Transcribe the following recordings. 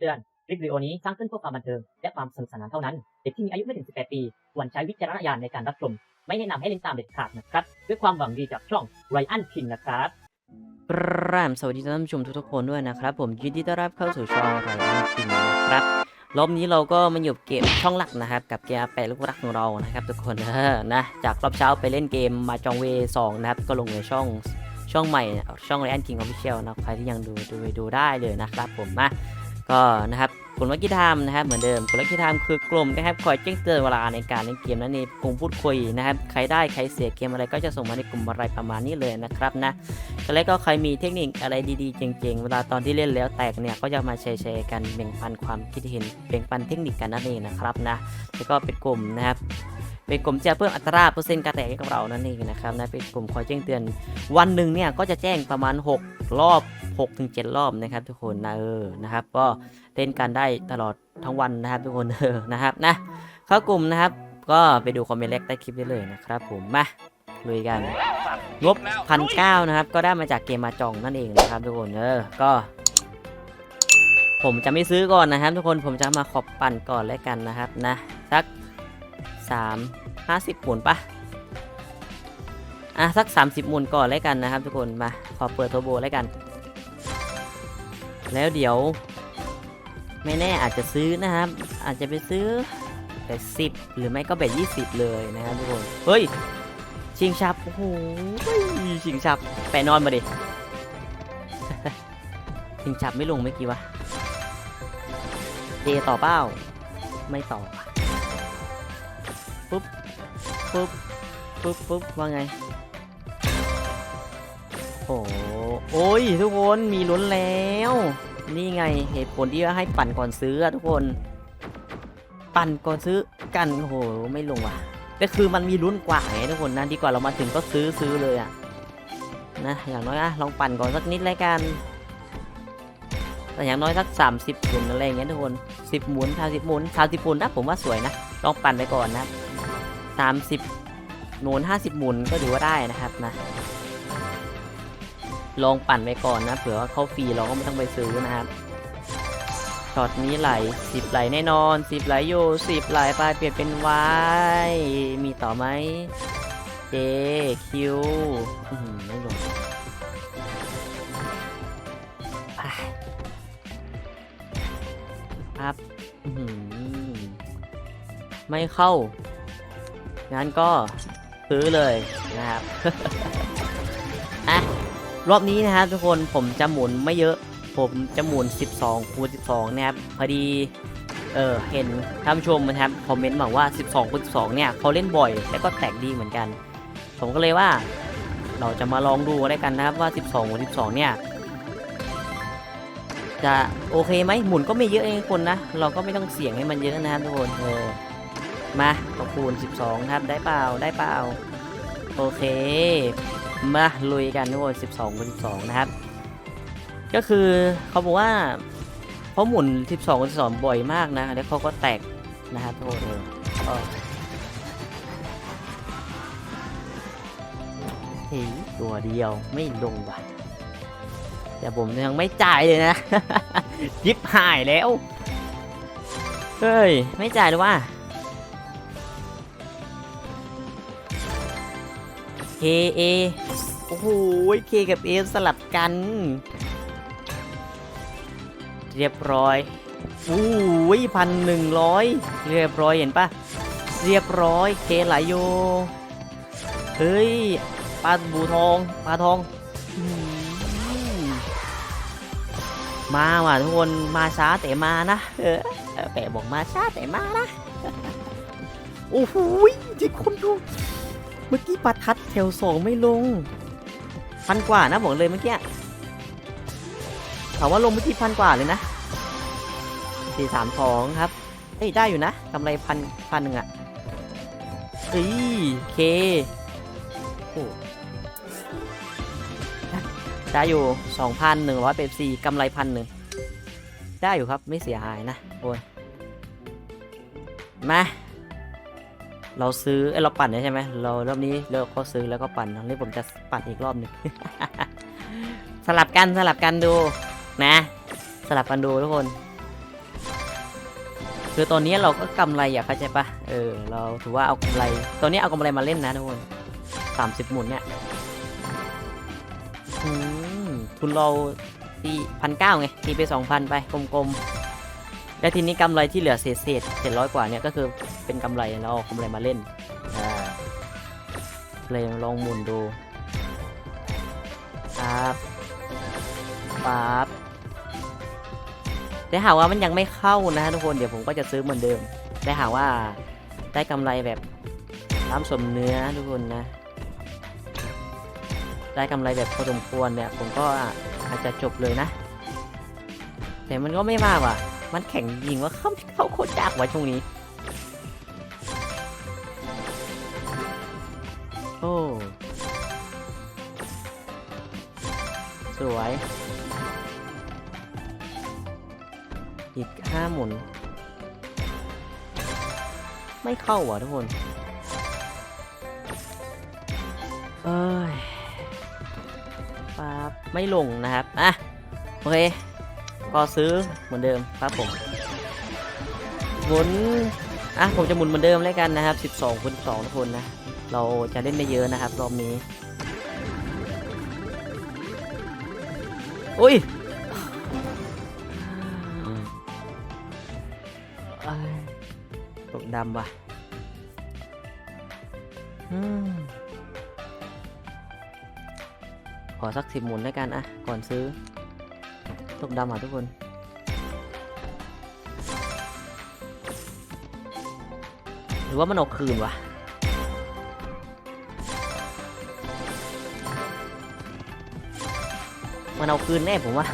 ำเตือน คลิปวิดีโอนี้สร้างขึ้นเพื่อความบันเทิง และความสนุกสนานเท่านั้น เด็กที่มีอายุไม่ถึง 18 ปีควรใช้วิจารณญาณในการรับชม ไม่แนะนำให้เล่นตามเด็ดขาดนะครับ ด้วยความหวังดีจากช่องไรอันคิงนะครับกราบสวัสดีท่านผู้ชมทุกๆคนด้วยนะครับ ผมยินดีต้อนรับเข้าสู่ช่องไรอันคิงนะครับรอบนี้เราก็มาอยู่เกมช่องหลักนะครับ กับเกมแปะลูกรักของเรานะครับ ทุกคนเออนะจากรอบเช้าไปเล่นเกมมาจองเวสองนะครับ ก็ลงในช่องช่องใหม่ ช่องไรอันคิงออฟฟิเชียลนะใครที่ยังดูดูดูได้เลยนะครับผมมา ก็นะครับกลุ่มลักกี้ไทม์นะครับเหมือนเดิมกลุ่มลักกี้ไทม์คือกลุ่มนะครับคอยแจ้งเตือนเวลาในการเล่นเกมนั้นในกลุ่มพูดคุยนะครับใครได้ใครเสียเกมอะไรก็จะส่งมาในกลุ่มอะไรประมาณนี้เลยนะครับนะแล้วก็ใครมีเทคนิคอะไรดีๆเจ๋งๆ เวลาตอนที่เล่นแล้วแตกเนี่ยก็จะมาแชร์กันแบ่งปันความคิดเห็นแบ่งปันเทคนิคกันนั่นเองนะครับนะแล้วก็เป็นกลุ่มนะครับ เป็นกลุ่มจะเพิ่มอัตราเปอร์เซ็นต์การแตกให้กับเรานั่นเองนะครับนะเป็นกลุ่มคอยแจ้งเตือน วันหนึ่งเนี่ยก็จะแจ้งประมาณ 6 รอบ6ถึง7รอบนะครับทุกคนนะเออนะครับ ก็เล่นกันได้ตลอดทั้งวันนะครับทุกคนเออนะครับนะเข้ากลุ่มนะครับ ก็ไปดูคอมเมนต์แรกใต้คลิปได้เลยนะครับผมมาลุยกันงบพันเก้านะครับ ก็ได้มาจากเกมมาจองนั่นเองนะครับ ทุกคนเออก็ ผมจะไม่ซื้อก่อนนะครับ ทุกคนผมจะมาขอบปั่นก่อนแล้วกันนะครับนะสัก สามห้าสิบหมุนปะอะสัก 30หมุนก่อนแล้วกันนะครับ ทุกคนมาขอเปิดโทโบแล้วกัน แล้วเดี๋ยว ไม่แน่อาจจะซื้อนะครับ อาจจะไปซื้อแต่สิบหรือไม่ก็แบบยี่สิบเลยนะครับทุกคนเฮ้ยชิงชับโอ้โหชิงชับแปะนอนมาดิชิงชับไม่ลงเมื่อกี้วะเจต่อเป้าไม่ต่อ ปุ๊บปุ๊บปุ๊บปุ๊บว่าไง โอ้โอ้ยทุกคนมีลุ้นแล้ว นี่ไงเหตุผลที่ว่าให้ปั่นก่อนซื้ออะทุกคน ปั่นก่อนซื้อกันโอ้โหไม่ลงว่ะก็คือมันมีลุ้นกว่าไงทุกคนนะดีกว่าเรามาถึงก็ซื้อซื้อเลยอะนะอย่างน้อยอะลองปั่นก่อนสักนิดแล้วกันแต่อย่างน้อยสัก 30หมุนอะไรอย่างเงี้ยทุกคน 10 หมุน30หมุน30หมุนนะผมว่าสวยนะ ลองปั่นไปก่อนนะ 30หมุน50 หมุนก็ถือว่าได้นะครับนะ ลองปั่นไปก่อนนะ เผื่อว่าเข้าฟรีเราก็ไม่ต้องไปซื้อนะครับ ช็อตนี้ไหลสิบไหลแน่นอนสิบไหลอยู่สิบไหลไปเปลี่ยนเป็นวายมีต่อไหมเจคิวไม่ลงครับ ไม่เข้า งั้นก็ซื้อเลยนะครับอะรอบนี้นะครับทุกคนผมจะหมุนไม่เยอะ ผมจะหมุน 12คูณ12 นะครับ พอดีเออเห็นท่านผู้ชมนะครับคอมเมนต์บอกว่า 12คูณ12 เนี่ยเขาเล่นบ่อย แล้วก็แตกดีเหมือนกัน ผมก็เลยว่าเราจะมาลองดูได้กันนะครับว่า 12คูณ12 เนี่ย จะโอเคไหมหมุนก็ไม่เยอะเองคนนะ เราก็ไม่ต้องเสี่ยงให้มันเยอะนะครับทุกคนเออ มาก็คูณ 12 ครับได้เปล่าได้เปล่า โอเค มาลุยกันทุกคน12คูณ12 นะครับ ก็คือเขาบอกว่าเขาหมุน 12กับ12 บ่อยมากนะ แล้วเขาก็แตกนะครับทุกคนเออเฮ้ยตัวเดียวไม่ลงว่ะแต่ผมยังไม่จ่ายเลยนะยิบหายแล้ว เฮ้ย ไม่จ่ายเลยว่ะ K A โอ้โห K กับ A สลับกัน เรียบร้อยอู้ยพันหนึ่งร้อยเรียบร้อยเห็นปะเรียบร้อย เคไหลโยเฮ้ยปลาบูทองปลาทอง มาว่ะทุกคนมาช้าแต่มานะเออแปะบอกมาช้าแต่มานะ โอ้โหที่คนดู เมื่อกี้ปัดทัดแถวสองไม่ลง พันกว่านะบอกเลยเมื่อกี้ถามว่าลงไปที่พันกว่าเลยนะสี่สามสองครับเฮ้ยได้อยู่นะกำไรพันพันหนึ่งอะเฮ้ยเคโอ้ได้อยู่สองพันหนึ่งร้อยเปสี่กำไรพันหนึ่งได้อยู่ครับไม่เสียหายนะโอ้ยมา เราซื้อเอเราปั่นใช่ไหมเรารอบนี้เราก็ซื้อแล้วก็ปั่นครั้งนี้ผมจะปั่นอีกรอบหนึ่งสลับกันสลับกันดูนะ สลับกันดูทุกคน คือตอนนี้เราก็กำไรอะเข้าใจปะเออเราถือว่าเอากำไรตอนนี้เอากำไรมาเล่นนะทุกคนสามสิบหมุนเนี่ยอืมทุนเราตีพันเก้าไงตีไปสองพันไปกลมๆ แล้วทีนี้กำไรที่เหลือเศษเศษเจ็ดร้อยกว่าเนี่ยก็คือ เป็นกำไรเราเอากำไรมาเล่นอ่าเลยลองหมุนดูครับปั๊บแต่หาว่ามันยังไม่เข้านะฮะทุกคนเดี๋ยวผมก็จะซื้อเหมือนเดิมแต่หาว่าได้กำไรแบบตามสมเนื้อทุกคนนะ ได้กำไรแบบพอสมควรเนี่ย ผมก็อาจจะจบเลยนะ แต่มันก็ไม่มากว่ะ มันแข่งยิงว่าเข้าเข้าโคตรยากว่ะช่วงนี้ โอ้สวย อีกห้าหมุน ไม่เข้าว่ะทุกคน เอ้ยปั๊บไม่ลงนะครับ อะ โอเคก็ซื้อเหมือนเดิมครับผมหมุน อะ ผมจะหมุนเหมือนเดิมแล้วกันนะครับ 12คูณ2ทุกคนนะ เราจะเล่นไม่เยอะนะครับรอบนี้อุ้ยเอ้ยตกดำว่ะอืมขอสักสิบหมุนแล้วกันอะก่อนซื้อ ตกดำอะทุกคนหรือว่ามันเอาคืนวะ มันเอาคืนแน่ผมว่า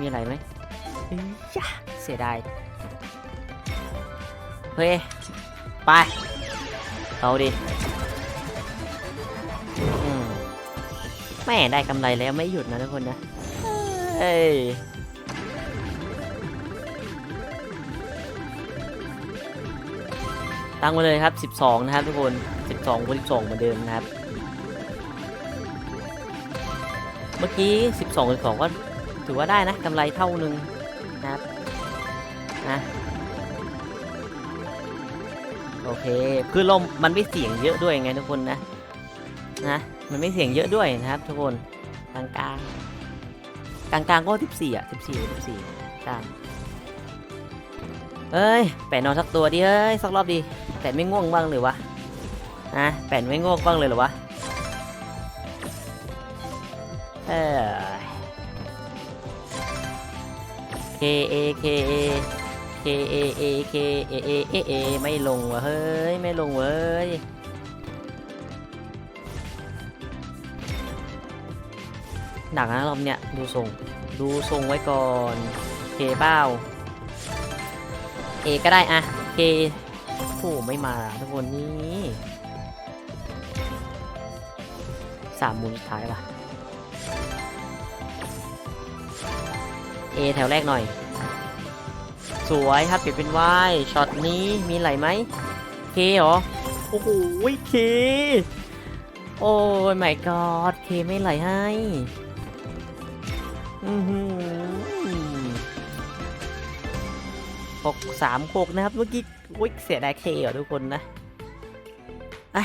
มีอะไรไหมเอ้ยจ้ะเสียดาย เฮ้ย ไป เอาดิอืมแม่ได้กำไรแล้วไม่หยุดนะทุกคนนะ เอ้ยตั้งไว้เลยครับ 12 นะครับทุกคน 12คูณ12 เหมือนเดิมนะครับ เมื่อกี้ 12คูณ12ก็ถือว่าได้นะกำไรเท่าหนึ่งนะครับนะโอเคคือลมมันไม่เสี่ยงเยอะด้วยไงทุกคนนะนะมันไม่เสี่ยงเยอะด้วยนะครับ ทุกคนกลางกลางกลางกลางๆก็14อะ14 14ได้เอ้ยแปะนอนสักตัวดิเอ้ยสักรอบดิแต่ไม่ง่วงบ้างหรือวะนะแปะไม่ง่วงบ้างเลยเหรอวะ เออ K A K A K A A K A A A A ไม่ลงวะเฮ้ย ไม่ลงเว้ยหนักนะรอบเนี้ยดูทรงดูทรงไว้ก่อนเคเป้าเอก็ได้อะเคโอ้ไม่มาทุกคนนี่สามมุนสุดท้ายป่ะ เอแถวแรกหน่อย สวยครับเปลี่ยนเป็นวายช็อตนี้มีไหลไหมเคเหรอ โอ้โหเค โอ้ยไม่กอดเคไม่ไหลให้อือหืหกสามหกนะครับ เมื่อกี้อุ้ยเสียดายเคเหรอทุกคนนะอะ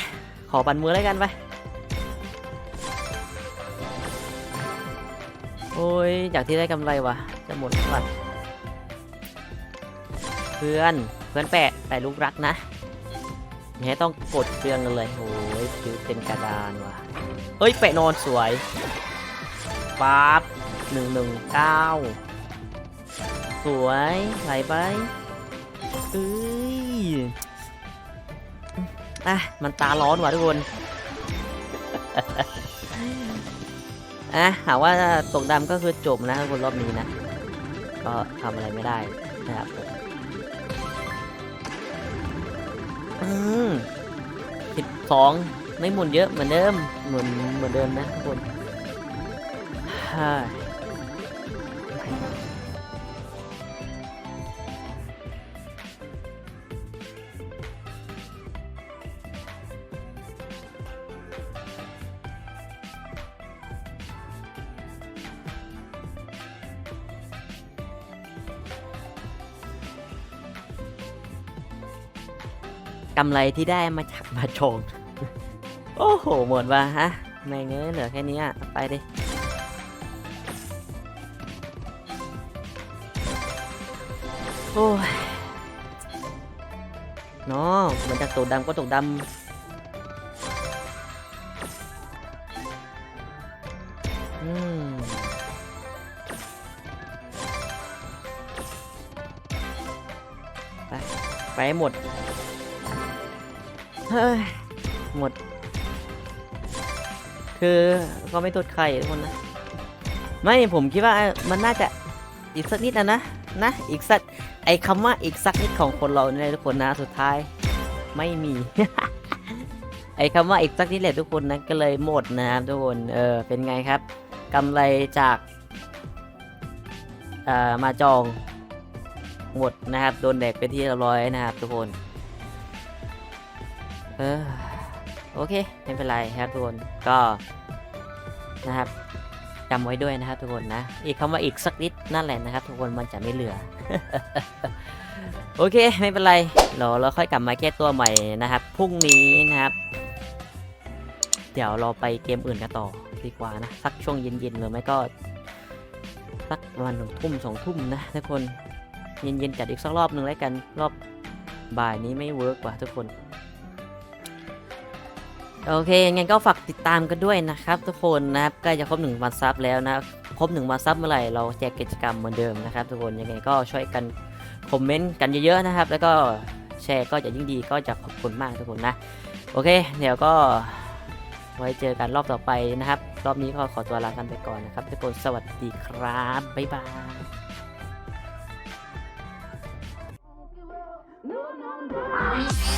ขอปันมือแล้วกันไปโอ้ยจากที่ได้กำไรวะ จะหมดก่อนเพื่อนเพื่อนแปะแปะลูกรักนะไม่ให้ต้องกดเครื่องกันเลยโอ้ยคิวเต็มกระดานว่ะเฮ้ยแปะนอนสวยปั๊บหนึ่งหนึ่งเก้าสวยไหลไปเอ้ยอะมันตาร้อนว่ะทุกคนอะหากว่าตกดำก็คือจบนะคนรอบนี้นะ ก็ทำอะไรไม่ได้นะครับผมอืมสิบสองไม่หมุนเยอะเหมือนเดิมหมุนเหมือนเดิมนะทุกคน กำไรที่ได้มาจากมาชง โอ้โห หมดว่ะฮะ แม่งเอ้ยเหลือแค่นี้อะ ไปดิ โอ้ยเนาะมันจากตกดำก็ตกดำอืมไป ไปหมด ฮ้ย หมด คือก็ไม่ตดไข่ทุกคนนะ ไม่ผมคิดว่ามันน่าจะอีกสักนิดนะนะนะ อีกสักไอคำว่าอีกสักนิดของคนเราเนี่ยทุกคนนะสุดท้าย ไม่มี ไอคำว่าอีกสักนิดแหละทุกคนนะก็เลยหมดนะครับทุกคนเออเป็นไงครับกำไรจากเอ่อมาจองหมดนะครับ โดนแดกไปที่เรียบร้อยนะครับทุกคน เออโอเคไม่เป็นไรครับทุกคนก็นะครับจำไว้ด้วยนะครับทุกคนนะ อีกคำว่าอีกสักนิดนั่นแหละนะครับ ทุกคนมันจะไม่เหลือ โอเคไม่เป็นไรเราเราค่อยกลับมาแก้ตัวใหม่นะครับพรุ่งนี้นะครับ เดี๋ยวเราไปเกมอื่นกันต่อดีกว่านะสักช่วงเย็นๆหรือไม่ก็สักประมาณหนึ่งทุ่มสองทุ่มนะทุกคนเย็นๆจัดอีกสักรอบหนึ่งแล้วกันรอบบ่ายนี้ไม่เวิร์กว่ะทุกคน โอเคงั้นก็ฝากติดตามกันด้วยนะครับ ทุกคนนะครับใกล้จะครบหนึ่งวันซับแล้วนะครบหนึ่งวันซับเมื่อไหร่เราแจกกิจกรรมเหมือนเดิมนะครับ ทุกคนยังไงก็ช่วยกันคอมเมนต์กันเยอะๆนะครับ แล้วก็แชร์ก็จะยิ่งดีก็จะขอบคุณมากทุกคนนะโอเค เดี๋ยวก็ไว้เจอกันรอบต่อไปนะครับ รอบนี้ก็ขอตัวลากันไปก่อนนะครับทุกคนสวัสดีครับบ๊ายบาย Oh, I